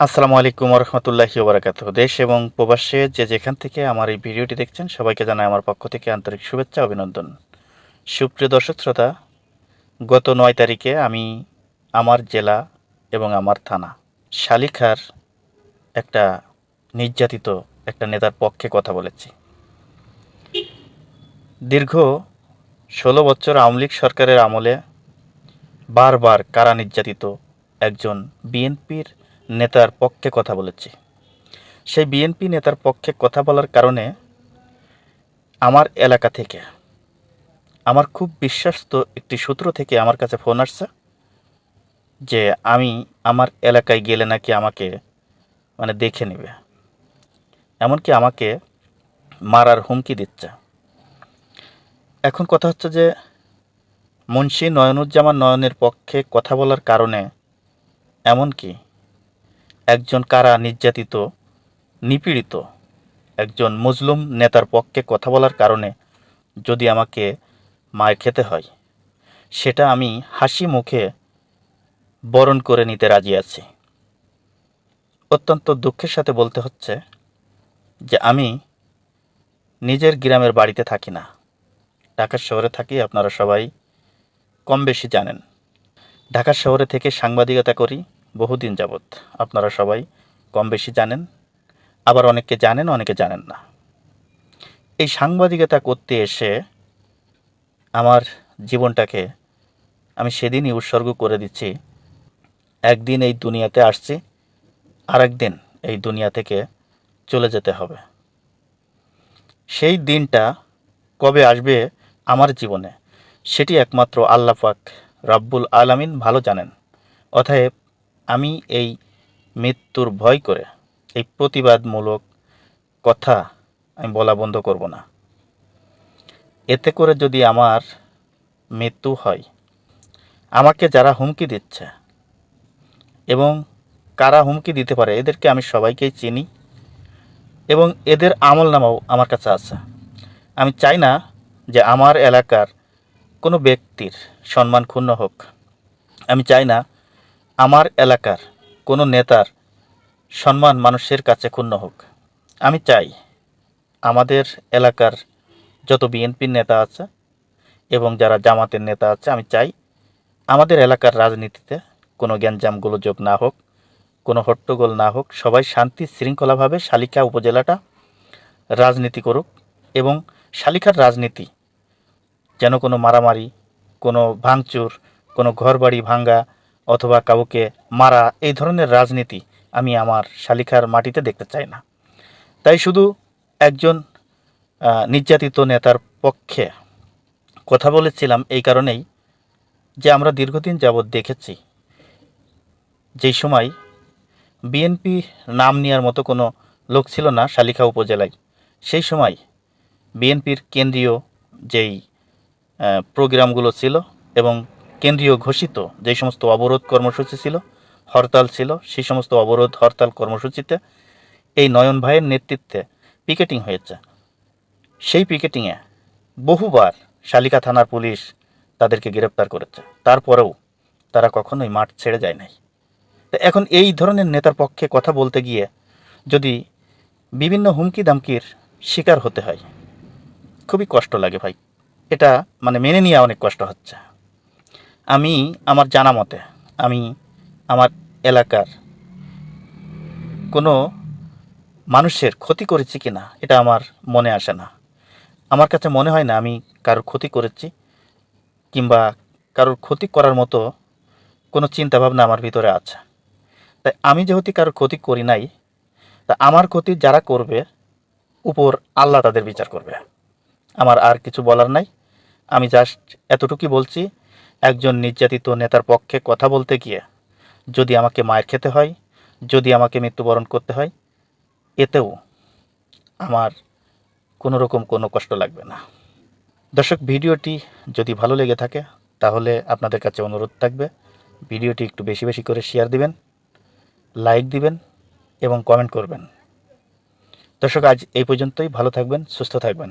আসসালামু আলাইকুম রহমতুল্লাহি ওবরাকাত দেশ এবং প্রবাসে যে যেখান থেকে আমার এই ভিডিওটি দেখছেন, সবাইকে জানাই আমার পক্ষ থেকে আন্তরিক শুভেচ্ছা, অভিনন্দন। সুপ্রিয় দর্শক, শ্রোতা, গত নয় তারিখে আমি আমার জেলা এবং আমার থানা শালিখার একটা নির্যাতিত একটা নেতার পক্ষে কথা বলেছি। দীর্ঘ ষোলো বছর আওয়ামী লীগ সরকারের আমলে বারবার কারা নির্যাতিত একজন বিএনপির নেতার পক্ষে কথা বলেছি। সেই বিএনপি নেতার পক্ষে কথা বলার কারণে আমার এলাকা থেকে, আমার খুব বিশ্বাস্ত একটি সূত্র থেকে আমার কাছে ফোন আসছে যে আমি আমার এলাকায় গেলে নাকি আমাকে মানে দেখে নেবে। এমনকি আমাকে মারার হুমকি দিচ্ছে। এখন কথা হচ্ছে যে মুন্সি নয়নুজ্জামান নয়নের পক্ষে কথা বলার কারণে এমনকি একজন কারা নির্যাতিত, নিপীড়িত, একজন মুসলিম নেতার পক্ষে কথা বলার কারণে যদি আমাকে মায়ের খেতে হয়, সেটা আমি হাসি মুখে বরণ করে নিতে রাজি আছি। অত্যন্ত দুঃখের সাথে বলতে হচ্ছে যে আমি নিজের গ্রামের বাড়িতে থাকি না। ঢাকার শহরে থাকি, আপনারা সবাই কম বেশি জানেন। ঢাকা শহরে থেকে সাংবাদিকতা করি বহুদিন যাবৎ আপনারা সবাই কম বেশি জানেন, আবার অনেকে জানেন অনেকে জানেন না। এই সাংবাদিকতা করতে এসে আমার জীবনটাকে আমি সেদিনই উৎসর্গ করে দিচ্ছি। একদিন এই দুনিয়াতে আসছি আর একদিন এই দুনিয়া থেকে চলে যেতে হবে। সেই দিনটা কবে আসবে আমার জীবনে, সেটি একমাত্র আল্লাহ পাক রাব্বুল আলামিন ভালো জানেন। অতএব আমি এই মৃত্যুর ভয় করে এই প্রতিবাদমূলক কথা আমি বলা বন্ধ করব না। এতে করে যদি আমার মৃত্যু হয়, আমাকে যারা হুমকি দিচ্ছে এবং কারা হুমকি দিতে পারে, এদেরকে আমি সবাইকেই চিনি এবং এদের আমল নামাও আমার কাছে আছে। আমি চাই না যে আমার এলাকার কোনো ব্যক্তির সম্মান ক্ষুণ্ণ হোক। আমি চাই না আমার এলাকার কোনো নেতার সম্মান মানুষের কাছে ক্ষুণ্ণ হোক। আমি চাই আমাদের এলাকার যত বিএনপির নেতা আছে এবং যারা জামাতের নেতা আছে, আমি চাই আমাদের এলাকার রাজনীতিতে কোনো গ্যাঞ্জাম গোলযোগ না হোক, কোনো হট্টগোল না হোক, সবাই শান্তি শৃঙ্খলাভাবে শালিকা উপজেলাটা রাজনীতি করুক এবং শালিকার রাজনীতি যেন কোনো মারামারি, কোনো ভাঙচুর, কোনো ঘরবাড়ি ভাঙ্গা অথবা কাউকে মারা এই ধরনের রাজনীতি আমি আমার শালিখার মাটিতে দেখতে চাই না। তাই শুধু একজন নির্যাতিত নেতার পক্ষে কথা বলেছিলাম এই কারণেই যে আমরা দীর্ঘদিন যাবৎ দেখেছি। যেই সময় বিএনপি নাম নেওয়ার মতো কোনো লোক ছিল না শালিখা উপজেলায়, সেই সময় বিএনপির কেন্দ্রীয় যেই প্রোগ্রামগুলো ছিল এবং কেন্দ্রীয় ঘোষিত যে সমস্ত অবরোধ কর্মসূচি ছিল, হরতাল ছিল, সেই সমস্ত অবরোধ, হরতাল কর্মসূচিতে এই নয়ন ভাইয়ের নেতৃত্বে পিকেটিং হয়েছে। সেই পিকেটিংয়ে বহুবার শালিকা থানার পুলিশ তাদেরকে গ্রেপ্তার করেছে। তারপরেও তারা কখনোই মাঠ ছেড়ে যায় নাই। তো এখন এই ধরনের নেতার পক্ষে কথা বলতে গিয়ে যদি বিভিন্ন হুমকি দামকির শিকার হতে হয়, খুবই কষ্ট লাগে ভাই। এটা মানে মেনে নিয়ে অনেক কষ্ট হচ্ছে। আমি আমার জানা মতে, আমি আমার এলাকার কোনো মানুষের ক্ষতি করেছি কি না এটা আমার মনে আসে না। আমার কাছে মনে হয় না আমি কারোর ক্ষতি করেছি কিংবা কারোর ক্ষতি করার মতো কোনো চিন্তাভাবনা আমার ভিতরে আছে। তাই আমি যেহেতু কারোর ক্ষতি করি নাই, তা আমার ক্ষতি যারা করবে, উপর আল্লাহ তাদের বিচার করবে। আমার আর কিছু বলার নাই। আমি জাস্ট এতটুকুই বলছি একজন নির্যাতিত নেতার পক্ষে কথা বলতে গিয়ে যদি আমাকে মায়ের খেতে হয়, যদি আমাকে মৃত্যুবরণ করতে হয়, এতেও আমার কোনো রকম কোনো কষ্ট লাগবে না। দর্শক, ভিডিওটি যদি ভালো লেগে থাকে, তাহলে আপনাদের কাছে অনুরোধ থাকবে, ভিডিওটি একটু বেশি বেশি করে শেয়ার দিবেন লাইক দিবেন এবং কমেন্ট করবেন। দর্শক, আজ এই পর্যন্তই। ভালো থাকবেন, সুস্থ থাকবেন।